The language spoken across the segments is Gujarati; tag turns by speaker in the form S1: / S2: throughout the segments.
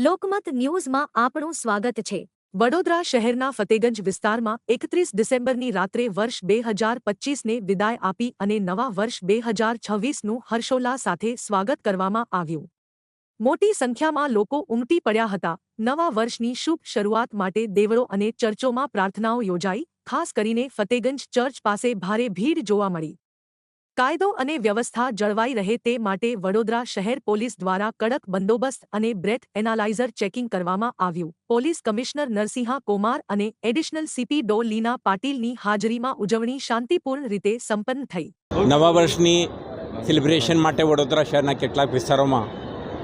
S1: લોકમત ન્યૂઝમાં આપણું સ્વાગત છે. વડોદરા શહેરના ફતેગંજ વિસ્તારમાં એકત્રીસ ડિસેમ્બરની રાત્રે વર્ષ બે હજાર પચ્ચીસને વિદાય આપી અને નવા વર્ષ બે હજાર છવ્વીસનું હર્ષોલ્લાસ સાથે સ્વાગત કરવામાં આવ્યું. મોટી સંખ્યામાં લોકો ઉમટી પડ્યા હતા. નવા વર્ષની શુભ શરૂઆત માટે દેવળો અને ચર્ચોમાં પ્રાર્થનાઓ યોજાઈ, ખાસ કરીને ફતેગંજ ચર્ચ પાસે ભારે ભીડ જોવા મળી. કાયદો અને વ્યવસ્થા જળવાઈ રહે તે માટે વડોદરા શહેર પોલીસ દ્વારા કડક બંદોબસ્ત અને બ્રેથ એનાલાઇઝર ચેકિંગ કરવામાં આવ્યું. પોલીસ કમિશનર નરસિંહા કોમાર અને એડિશનલ સીપી ડો લીના પાટીલની હાજરીમાં ઉજવણી શાંતિપૂર્ણ રીતે સંપન્ન થઈ.
S2: નવા વર્ષની સેલિબ્રેશન માટે વડોદરા શહેરના કેટલાક વિસ્તારોમાં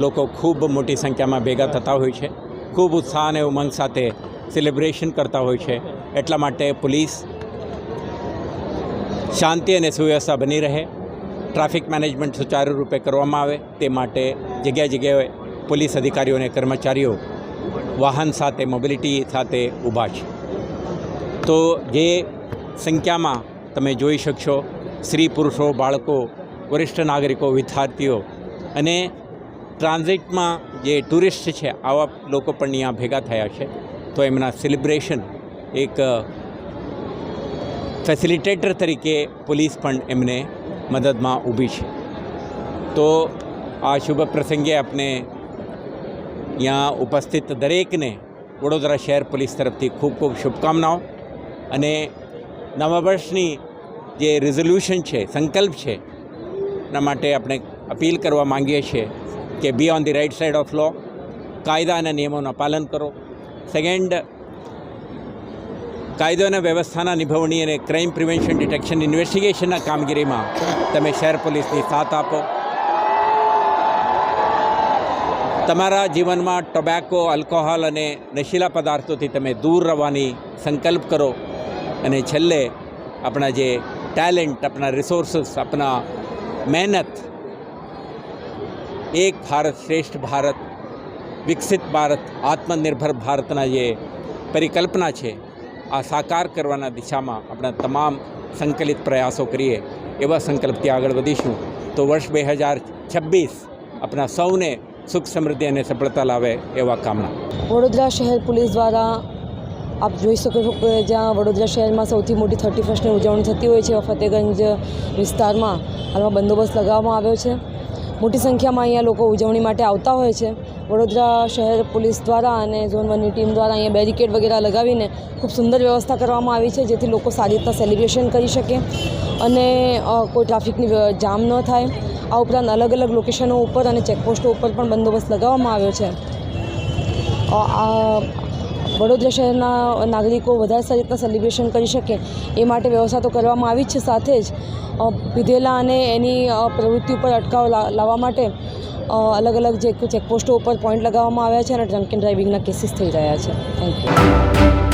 S2: લોકો ખૂબ મોટી સંખ્યામાં ભેગા થતા હોય છે. ખૂબ ઉત્સાહ અને ઉમંગ સાથે સેલિબ્રેશન કરતા હોય છે. એટલા માટે પોલીસ શાંતિ અને સુવ્યવસ્થા બની રહે. ટ્રાફિક મેનેજમેન્ટ સુચારુ રૂપે કરવામાં આવે તે માટે જગ્યા જગ્યાએ પોલીસ અધિકારીઓ અને કર્મચારીઓ વાહન સાથે મોબિલિટી સાથે ઊભા છે. તો જે સંખ્યામાં તમે જોઈ શકશો, સ્ત્રી, પુરુષો, બાળકો, વરિષ્ઠ નાગરિકો, વિદ્યાર્થીઓ અને ટ્રાન્ઝિટમાં જે ટુરિસ્ટ છે, આવા લોકો પણ અહીંયા ભેગા થયા છે. તો એમના સેલિબ્રેશન એક ફેસિલિટેટર તરીકે પોલીસ પણ એમને મદદમાં ઊભી છે. તો આ શુભ પ્રસંગે આપને ત્યાં ઉપસ્થિત દરેકને વડોદરા શહેર પોલીસ તરફથી ખૂબ ખૂબ શુભકામનાઓ અને નવા વર્ષની જે રિઝોલ્યુશન છે, સંકલ્પ છે, એના માટે આપણે અપીલ કરવા માંગીએ છીએ કે be on the right side of law કાયદા અને નિયમોનું પાલન કરો. સેકન્ડ કાયદો અને વ્યવસ્થાના નિભવણી અને ક્રાઇમ પ્રિવેન્શન ડિટેક્શન ઇન્વેસ્ટિગેશનના કામગીરીમાં તમે શહેર પોલીસની સાથ આપો. તમારા જીવનમાં ટોબેકો આલ્કોહોલ અને નશીલા પદાર્થોથી તમે દૂર રહેવાની સંકલ્પ કરો અને છેલ્લે આપણા જે ટેલેન્ટ આપણા રિસોર્સિસ આપણા મહેનત, એક ભારત શ્રેષ્ઠ ભારત, વિકસિત ભારત, આત્મનિર્ભર ભારતના જે પરિકલ્પના છે આ સાકાર કરવાના દિશામાં આપણા તમામ સંકલિત પ્રયાસો કરીએ, એવા સંકલ્પથી આગળ વધીશું. તો વર્ષ બે હજાર છવ્વીસ આપણા સૌને સુખ સમૃદ્ધિ અને સફળતા લાવે એવા કામના.
S3: વડોદરા શહેર પોલીસ દ્વારા આપ જોઈ શકો છો કે જ્યાં વડોદરા શહેરમાં સૌથી મોટી થર્ટી ફર્સ્ટની ઉજવણી થતી હોય છે ફતેગંજ વિસ્તારમાં હાલમાં બંદોબસ્ત લગાવવામાં આવ્યો છે. મોટી સંખ્યામાં અહીંયા લોકો ઉજવણી માટે આવતા હોય છે. વડોદરા શહેર પોલીસ દ્વારા અને ઝોન વનની ટીમ દ્વારા અહીંયા બેરિકેડ વગેરે લગાવીને ખૂબ સુંદર વ્યવસ્થા કરવામાં આવી છે, જેથી લોકો સારી રીતના સેલિબ્રેશન કરી શકે અને કોઈ ટ્રાફિકની જામ ન થાય. આ ઉપરાંત અલગ અલગ લોકેશનો ઉપર અને ચેકપોસ્ટો ઉપર પણ બંદોબસ્ત લગાવવામાં આવ્યો છે. વડોદરા શહેરના નાગરિકો વધારે સારી રીતના સેલિબ્રેશન કરી શકે એ માટે વ્યવસ્થા તો કરવામાં આવી જ છે સાથે જ પીધેલા અને એની પ્રવૃત્તિ ઉપર અટકાવ લાવવા માટે અલગ અલગ જે ચેકપોસ્ટો ઉપર પોઈન્ટ લગાવવામાં આવ્યા છે અને ડ્રંક એન્ડ ડ્રાઇવિંગના કેસીસ થઈ રહ્યા છે. Thank you